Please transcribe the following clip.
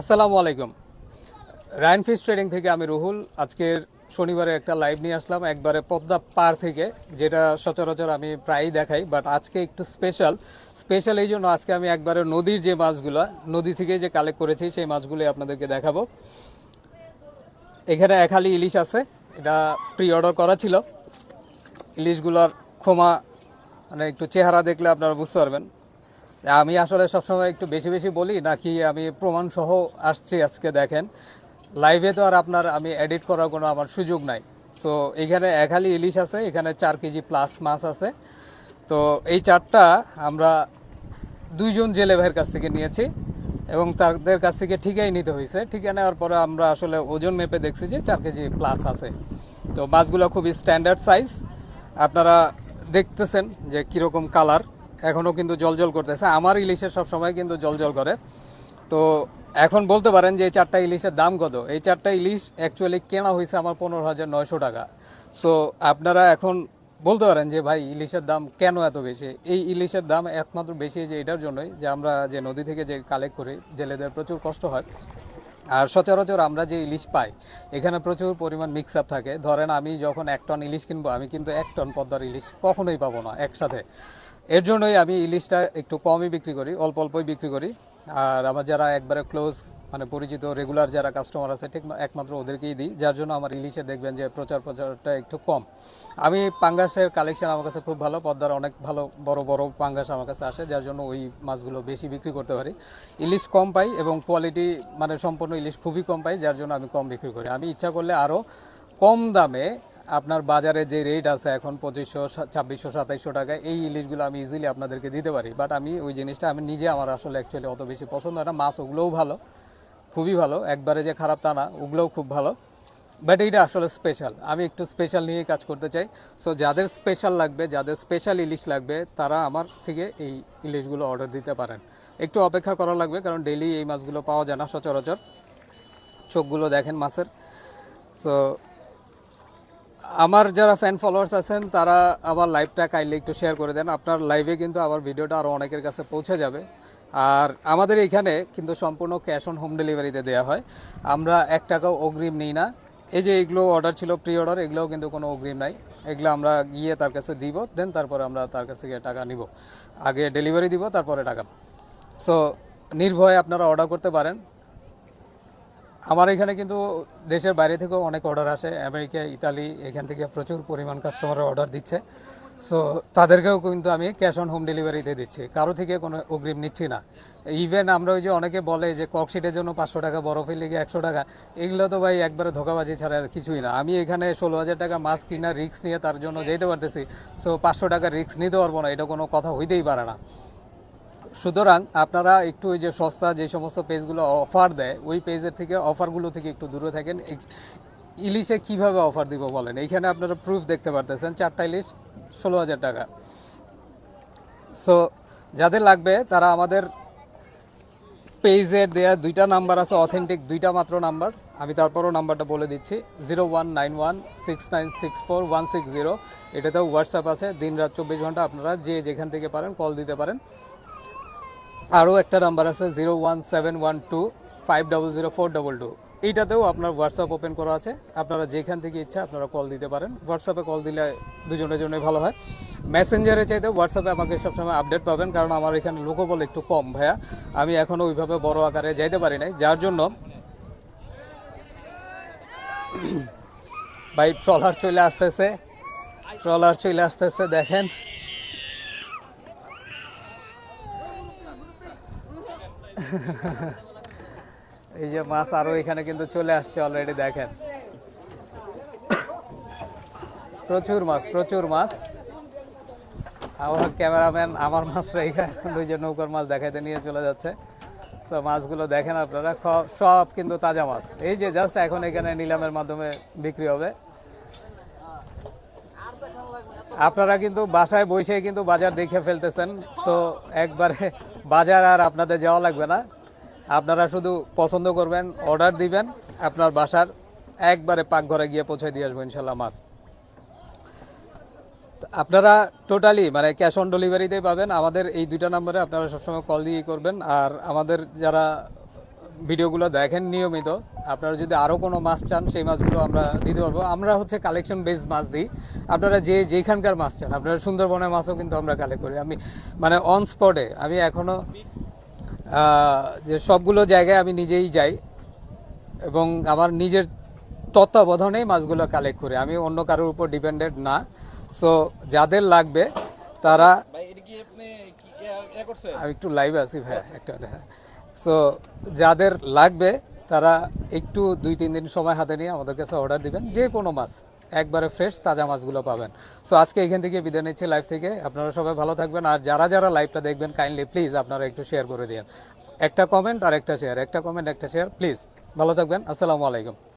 আসসালামু আলাইকুম। Rayan fish trading থেকে আমি রুহুল। আজকের শনিবারে একটা লাইভ নিয়ে আসলাম, একবারে পদ্মা পার থেকে, যেটা সচরাচর আমি প্রায়ই দেখাই বাট আজকে একটু স্পেশাল স্পেশাল এই জন্য আজকে আমি একবারে নদীর যে মাছগুলো, নদী থেকে যে কালেক্ট করেছি, সেই মাছগুলো আপনাদেরকে দেখাবো। এখানে এক হালি ইলিশ আছে, এটা প্রি অর্ডার করা ছিল। ইলিশগুলোর ক্ষমা মানে একটু চেহারা দেখলে আপনারা বুঝতে পারবেন। আমি আসলে সবসময় একটু বেশি বেশি বলি, নাকি আমি প্রমাণ সহ আসছি আজকে দেখেন। লাইভে তো আর আপনার আমি এডিট করার কোনো আমার সুযোগ নাই। সো এখানে এক হালি ইলিশ আছে, এখানে চার কেজি প্লাস মাছ আছে। তো, এই চারটা আমরা দুইজন জেলে ভাইয়ের কাছ থেকে নিয়েছি এবং তাদের কাছ থেকে ঠিকাই নিতে হয়েছে। ঠিকা নেওয়ার পরে আমরা আসলে ওজন মেপে দেখছি যে চার কেজি প্লাস আছে। তো, মাছগুলো খুবই স্ট্যান্ডার্ড সাইজ আপনারা দেখতেছেন যে কীরকম কালার এখনও কিন্তু জলজল করতেছে। আমার ইলিশের সব সময় কিন্তু জলজল করে। তো এখন বলতে পারেন যে এই চারটা ইলিশের দাম কত? এই চারটা ইলিশ অ্যাকচুয়ালি কেনা হয়েছে আমার পনেরো হাজার নয়শো টাকা। সো আপনারা এখন বলতে পারেন যে ভাই, ইলিশের দাম কেন এত বেশি? এই ইলিশের দাম একমাত্র বেশি যে এটার জন্যই যে আমরা যে নদী থেকে যে কালেক্ট করি, জেলেদের প্রচুর কষ্ট হয়। আর সচরাচর আমরা যে ইলিশ পাই, এখানে প্রচুর পরিমাণ মিক্স আপ থাকে। ধরেন আমি যখন এক টন ইলিশ কিনবো, আমি কিন্তু এক টন পদ্মার ইলিশ কখনোই পাবো না একসাথে। এর জন্যই আমি ইলিশটা একটু কমই বিক্রি করি, অল্প অল্পই বিক্রি করি। আর আমার যারা একবারে ক্লোজ মানে পরিচিত রেগুলার যারা কাস্টমার আছে, ঠিক একমাত্র ওদেরকেই দিই, যার জন্য আমার ইলিশে দেখবেন যে প্রচার প্রচারটা একটু কম। আমি পাঙ্গাসের কালেকশন আমার কাছে খুব ভালো, পদ্মার অনেক ভালো, বড় বড় পাঙ্গাস আমার কাছে আসে, যার জন্য ওই মাছগুলো বেশি বিক্রি করতে পারি। ইলিশ কম পাই এবং কোয়ালিটি মানে সম্পূর্ণ ইলিশ খুবই কম পাই, যার জন্য আমি কম বিক্রি করি। আমি ইচ্ছা করলে আরও কম দামে আপনার বাজারে যে রেট আছে এখন পঁচিশশো, ছাব্বিশশো, সাতাইশশো টাকা এই ইলিশগুলো আমি ইজিলি আপনাদেরকে দিতে পারি। বাট আমি ওই জিনিসটা আমি নিজে আমার আসলে অ্যাকচুয়ালি অত বেশি পছন্দ হয় না। মাছ ওগুলোও ভালো, খুবই ভালো। একবারে যে খারাপ তা না, ওগুলোও খুব ভালো। বাট এইটা আসলে স্পেশাল আমি একটু স্পেশাল নিয়ে কাজ করতে চাই। সো যাদের স্পেশাল লাগবে, যাদের স্পেশাল ইলিশ লাগবে, তারা আমার থেকে এই ইলিশগুলো অর্ডার দিতে পারেন। একটু অপেক্ষা করা লাগবে, কারণ ডেইলি এই মাছগুলো পাওয়া যায় না সচরাচর। চোখগুলো দেখেন মাছের। সো আমার যারা ফ্যান ফলোয়ার্স আছেন, তারা আমার লাইভটা কাইন্ডলি একটু শেয়ার করে দেন। আপনার লাইভে কিন্তু আমার ভিডিওটা আরও অনেকের কাছে পৌঁছে যাবে। আর আমাদের এখানে কিন্তু সম্পূর্ণ ক্যাশ অন হোম ডেলিভারিতে দেওয়া হয়। আমরা এক টাকাও অগ্রিম নিই না। এই যে এগুলো অর্ডার ছিল প্রি অর্ডার এগুলোও কিন্তু কোনো অগ্রিম নাই। এগুলো আমরা গিয়ে তার কাছে দিব, দেন তারপরে আমরা তার কাছে গিয়ে টাকা নিব। আগে ডেলিভারি দিব, তারপরে টাকা। সো নির্ভয়ে আপনারা অর্ডার করতে পারেন। আমার এখানে কিন্তু দেশের বাইরে থেকেও অনেক অর্ডার আসে। আমেরিকা, ইতালি, এখান থেকে প্রচুর পরিমাণ কাস্টমার অর্ডার দিচ্ছে। সো তাদেরকেও কিন্তু আমি ক্যাশ অন হোম ডেলিভারিতে দিচ্ছি। কারও থেকে কোনো অগ্রিম নিচ্ছি না। ইভেন আমরা ওই যে অনেকে বলে যে ককশিটের জন্য পাঁচশো টাকা, বরফের লেগে একশো টাকা, এগুলো তো ভাই একবারে ধোকাবাজি ছাড়া আর কিছুই না। আমি এখানে ষোলো হাজার টাকা মাছ কিনা রিক্স নিয়ে তার জন্য যেতে পারতেছি। সো পাঁচশো টাকা রিক্স নিতে পারব না। এটা কোনো কথা হইতেই পারে না। সুতরাং আপনারা একটু ওই যে সস্তা যে সমস্ত পেজগুলো অফার দেয়, ওই পেজের থেকে, অফারগুলো থেকে একটু দূরে থাকেন। ইলিশে কীভাবে অফার দিব বলেন? এইখানে আপনারা প্রুফ দেখতে পারতেছেন, চারটা ইলিশ, ষোলো হাজার টাকা। সো যাদের লাগবে, তারা আমাদের পেজের দেয়া দুইটা নাম্বার আছে অথেন্টিক দুইটা মাত্র নাম্বার। আমি তারপরও নাম্বারটা বলে দিচ্ছি zero one nine one six nine six four one six zero এটাতেও হোয়াটসঅ্যাপ আছে দিন রাত চব্বিশ ঘণ্টা আপনারা যে যেখান থেকে পারেন কল দিতে পারেন। আরও একটা নাম্বার আছে zero one seven one two five double zero four double two এইটাতেও আপনার হোয়াটসঅ্যাপ ওপেন করা আছে। আপনারা যেখান থেকে ইচ্ছা আপনারা কল দিতে পারেন। হোয়াটসঅ্যাপে কল দিলে দুজনের জন্যই ভালো হয়। মেসেঞ্জারে চাইতে হোয়াটসঅ্যাপে আমাকে সবসময় আপডেট পাবেন, কারণ আমার এখানে লোকবল একটু কম ভাইয়া। আমি এখনও ওইভাবে বড় আকারে যাইতে পারি নাই, যার জন্য ভাই ট্রলার চলে আসতেছে। ট্রলার চলে আসতেছে, দেখেন। এই যে মাছ আরও এখানে কিন্তু চলে আসছে অলরেডি দেখেন। প্রচুর মাছ প্রচুর মাছ। আমার ক্যামেরাম্যান, আমার মাছটা এখানে ওই যে নৌকার মাছ দেখাইতে নিয়ে চলে যাচ্ছে। তো মাছগুলো দেখেন আপনারা সব কিন্তু তাজা মাছ। এই যে জাস্ট এখন এখানে নিলামের মাধ্যমে বিক্রি হবে। আপনারা কিন্তু বাসায় বসে কিন্তু বাজার দেখে ফেলতেছেন। সো একবারে বাজার আর আপনাদের যাওয়া লাগবে না। আপনারা শুধু পছন্দ করবেন অর্ডার দিবেন, আপনার বাসার একবারে পাকঘরে গিয়ে পৌঁছে দিয়ে আসব ইনশাল্লাহ মাছ। আপনারা টোটালি মানে ক্যাশ অন ডেলিভারিতেই পাবেন। আমাদের এই দুইটা নম্বরে আপনারা সবসময় কল দিয়ে করবেন। আর আমাদের যারা ভিডিওগুলো দেখেন নিয়মিত। আপনারা যদি আরও কোনো মাছ চান সেই মাছগুলো আমরা দিতে পারব। আমরা হচ্ছে কালেকশন বেস মাছ দিই। আপনারা যে যেখানকার মাছ চান আপনারা সুন্দরবনের মাছও কিন্তু আমরা কালেক্ট করি। আমি মানে অন স্পটে আমি এখনও যে সবগুলো জায়গায় আমি নিজেই যাই এবং আমার নিজের তত্ত্বাবধানেই মাছগুলো কালেক্ট করি। আমি অন্য কারোর উপর ডিপেন্ডেন্ট না। সো যাদের লাগবে তারা আমি একটু লাইভে আছি ভাই একটা সো যাদের লাগবে, তারা একটু দুই, তিন দিন সময় হাতে নিয়ে আমাদের কাছে অর্ডার দিবেন। যে কোনো মাছ, একবারে ফ্রেশ তাজা মাছগুলো পাবেন। সো আজকে এখান থেকে বিদায় নিচ্ছি লাইভ থেকে। আপনারা সবাই ভালো থাকবেন। আর যারা যারা লাইভটা দেখবেন কাইন্ডলি প্লিজ আপনারা একটু শেয়ার করে দিন একটা কমেন্ট আর একটা শেয়ার একটা কমেন্ট একটা শেয়ার প্লিজ ভালো থাকবেন। আসসালামু আলাইকুম।